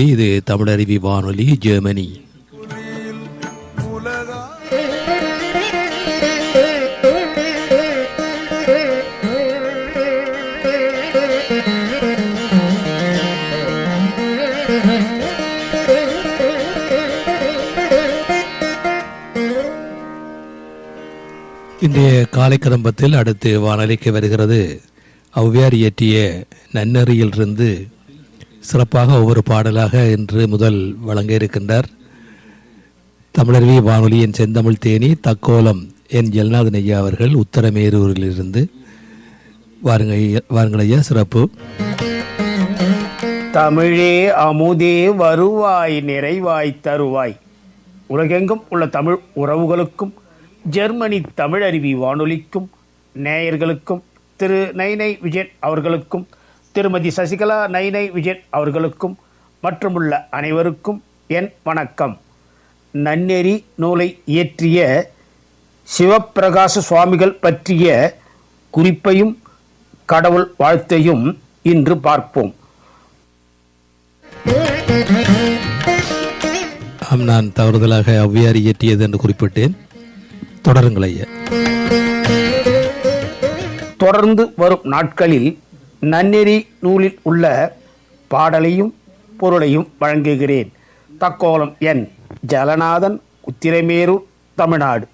இது தமிழருவி வானொலி ஜெர்மனி. இன்றைய காலை கடம்பத்தில் அடுத்து வானொலிக்கு வருகிறது. ஔவியார் இயற்றிய நன்னறியிலிருந்து சிறப்பாக ஒவ்வொரு பாடலாக இன்று முதல் வழங்க இருக்கின்றார். தமிழருவி வானொலியின் செந்தமிழ் தேனி தக்கோலம் என் ஜெல்நாதன் ஐயா அவர்கள் உத்தரமேரூரிலிருந்து. வாருங்க ஐயா வாருங்கள் ஐயா சிறப்பு. தமிழே அமுதே வருவாய் நிறைவாய் தருவாய். உலகெங்கும் உள்ள தமிழ் உறவுகளுக்கும் ஜெர்மனி தமிழருவி வானொலிக்கும் நேயர்களுக்கும் திரு நைனை விஜயன் அவர்களுக்கும் திருமதி சசிகலா நைனை விஜயன் அவர்களுக்கும் மற்றுமுள்ள அனைவருக்கும் என் வணக்கம். நன்னெறி நூலை இயற்றிய சிவப்பிரகாச சுவாமிகள் பற்றிய குறிப்பையும் கடவுள் வாழ்த்தையும் இன்று பார்ப்போம். ஆம் நான் தவறுதலாக ஔவையார் இயற்றியது என்று குறிப்பிட்டேன். தொடருங்கள் ஐயா. தொடர்ந்து வரும் நாட்களில் நன்னெறி நூலில் உள்ள பாடலையும் பொருளையும் வழங்குகிறேன். தக்கோலம் என் ஜலநாதன் உத்திரமேரூர் தமிழ்நாடு.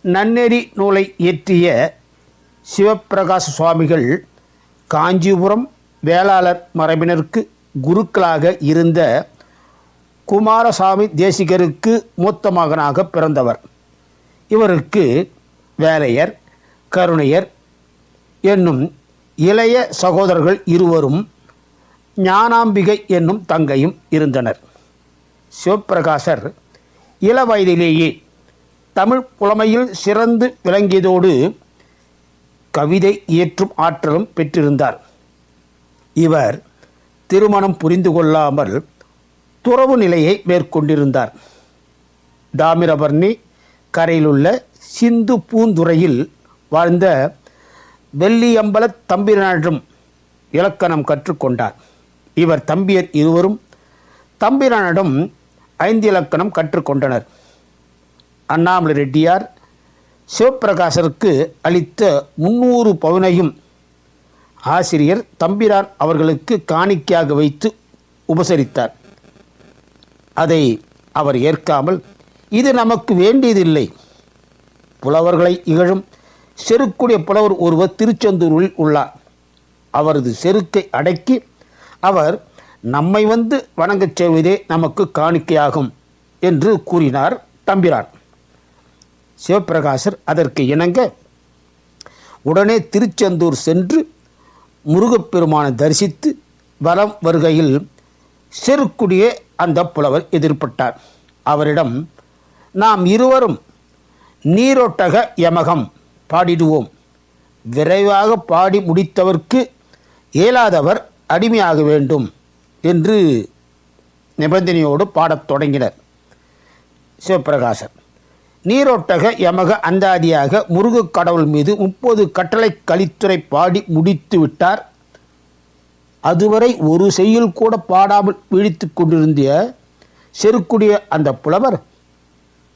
நன்னெறி நூலை இயற்றிய சிவப்பிரகாஷ் சுவாமிகள் காஞ்சிபுரம் வேளாளர் மரபினருக்கு குருக்களாக இருந்த குமாரசாமி தேசிகருக்கு மூத்த மகனாக பிறந்தவர். இவருக்கு வேலையர் கருணையர் என்னும் இளைய சகோதரர்கள் இருவரும் ஞானாம்பிகை என்னும் தங்கையும் இருந்தனர். சிவப்பிரகாசர் இள வயதிலேயே தமிழ் புலமையில் சிறந்து விளங்கியதோடு கவிதை இயற்றும் ஆற்றலும் பெற்றிருந்தார். இவர் திருமணம் புரிந்து கொள்ளாமல் துறவு நிலையை மேற்கொண்டிருந்தார். தாமிரபர்ணி கரையிலுள்ள சிந்து பூந்துறையில் வாழ்ந்த வெள்ளியம்பல தம்பிரானிடம் இலக்கணம் கற்றுக்கொண்டார். இவர் தம்பியர் இருவரும் தம்பிரானிடம் ஐந்து இலக்கணம் கற்றுக்கொண்டனர். அண்ணாமலை ரெட்டியார் சிவப்பிரகாசருக்கு அளித்த முன்னூறு பவுனையும் ஆசிரியர் தம்பிரான் அவர்களுக்கு காணிக்கையாக வைத்து உபசரித்தார். அதை அவர் ஏற்காமல் இது நமக்கு வேண்டியதில்லை. புலவர்களை இகழும் செருக்குடைய புலவர் ஒருவர் திருச்செந்தூரில் உள்ளார். அவரது செருக்கை அடக்கி அவர் நம்மை வந்து வணங்கச் செய்வதே நமக்கு காணிக்கையாகும் என்று கூறினார் தம்பிரான். சிவப்பிரகாசர் அதற்கு இணங்க உடனே திருச்செந்தூர் சென்று முருகப்பெருமானை தரிசித்து வரம் வருகையில் செருக்குடிய அந்த புலவர் எதிர்பட்டார். அவரிடம் நாம் இருவரும் நீரோட்டக யமகம் பாடிடுவோம். விரைவாக பாடி முடித்தவர்க்கு இயலாதவர் அடிமையாக வேண்டும் என்று நிபந்தனையோடு பாடத் தொடங்கினர். சிவபிரகாசன் நீரோட்டக யமக அந்தாதியாக முருகக் கடவுள் மீது முப்பது கட்டளை கலித்துறை பாடி முடித்து விட்டார். அதுவரை ஒரு செய்யுள் கூட பாடாமல் விழித்து கொண்டிருந்த செருக்குடைய அந்த புலவர்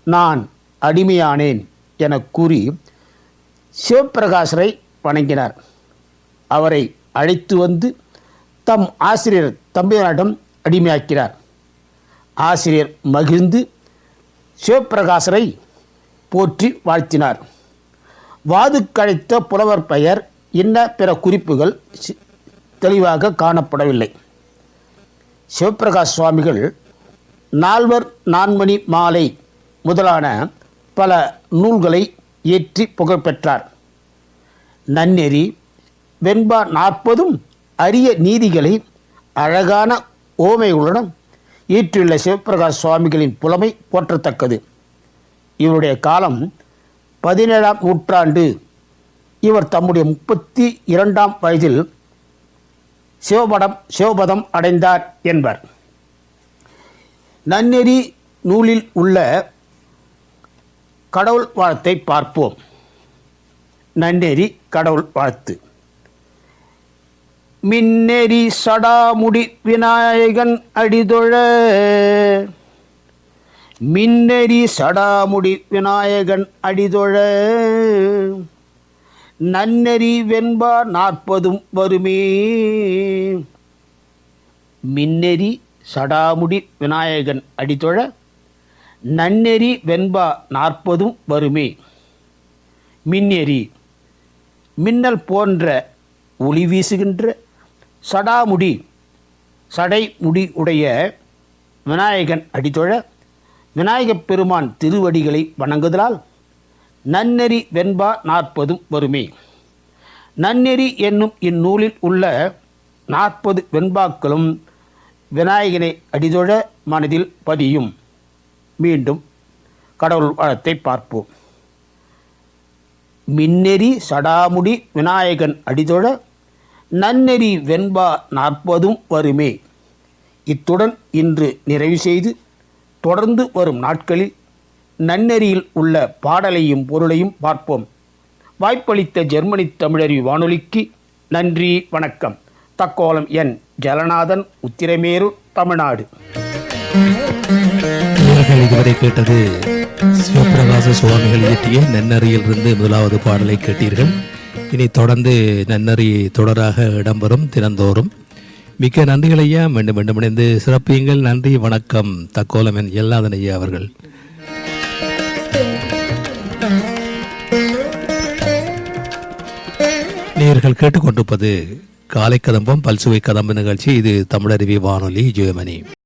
நான் அடிமையானேன் என கூறி சிவப்பிரகாசரை வணங்கினார். அவரை அழைத்து வந்து தம் ஆசிரியர் தம்பியனிடம் அடிமையாக்கிறார் ஆசிரியர் மகிழ்ந்து சிவபிரகாசரை போற்றி வாழ்த்தினார். வாதுக்கழைத்த புலவர் பெயர் இன்ன பிற குறிப்புகள் தெளிவாக காணப்படவில்லை. சிவப்பிரகாஷ் சுவாமிகள் நால்வர் நான்மணி மாலை முதலான பல நூல்களை இயற்றி புகழ்பெற்றார். நன்னெறி வெண்பா நாற்பதும் அரிய நீதிகளை அழகான ஓமைகளுடன் ஈற்றுள்ள சிவப்பிரகாஷ் சுவாமிகளின் புலமை போற்றத்தக்கது. இவருடைய காலம் பதினேழாம் நூற்றாண்டு. இவர் தம்முடைய முப்பத்தி இரண்டாம் வயதில் சிவபடம் சிவபதம் அடைந்தார் என்பர். நன்னெறி நூலில் உள்ள கடவுள் வாழ்த்தை பார்ப்போம். நன்னெறி கடவுள் வாழ்த்து. மின்னெறி சடாமுடி விநாயகன் அடிதொழ. மின்னெறி சடாமுடி விநாயகன் அடிதொழ. நன்னெறி வெண்பா நாற்பதும் வருமே மின்னெறி சடாமுடி விநாயகன் அடிதொழ. நன்னெறி வெண்பா நாற்பதும் வருமே. மின்னெறி. மின்னல் போன்ற ஒளி வீசுகின்ற சடாமுடி. சடை முடி உடைய விநாயகன் அடிதொழ விநாயகப் பெருமான் திருவடிகளை வணங்குதலால் நன்னெறி வெண்பா நாற்பதும் வருமே. நன்னெறி என்னும் இந்நூலில் உள்ள நாற்பது வெண்பாக்களும் விநாயகனை அடிதொழ மனதில் பதியும். மீண்டும் கடவுள் வளத்தை பார்ப்போம். மின்னெறி சடாமுடி விநாயகன் அடிதொழ நன்னெறி வெண்பா நாற்பதும் வருமே. இத்துடன் இன்று நிறைவு செய்து தொடர்ந்து வரும் நாட்களில் நன்னெறியில் உள்ள பாடலையும் பொருளையும் பார்ப்போம். வாய்ப்பளித்த ஜெர்மனி தமிழறி வானொலிக்கு நன்றி வணக்கம். தக்கோலம் என் ஜலநாதன் உத்திரமேரு தமிழ்நாடு. இதுவரை கேட்டது சிவபிரகாச சுவாமிகள் இயற்றிய நன்னறியில் இருந்து முதலாவது பாடலை கேட்டீர்கள். இனி தொடர்ந்து நன்னறி தொடராக இடம்பெறும் தினந்தோறும். மிக்க நன்றிகள் ஐயா. மீண்டும் மீண்டும் இணைந்து சிறப்பியுங்கள். நன்றி வணக்கம். தக்கோலம் என் எல்லாதன் ஐயா அவர்கள். நேயர்கள் கேட்டுக்கொண்டிருப்பது காலை கதம்பம் பல்சுவை கதம்பு நிகழ்ச்சி. இது தமிழருவி வானொலி ஜெயமணி.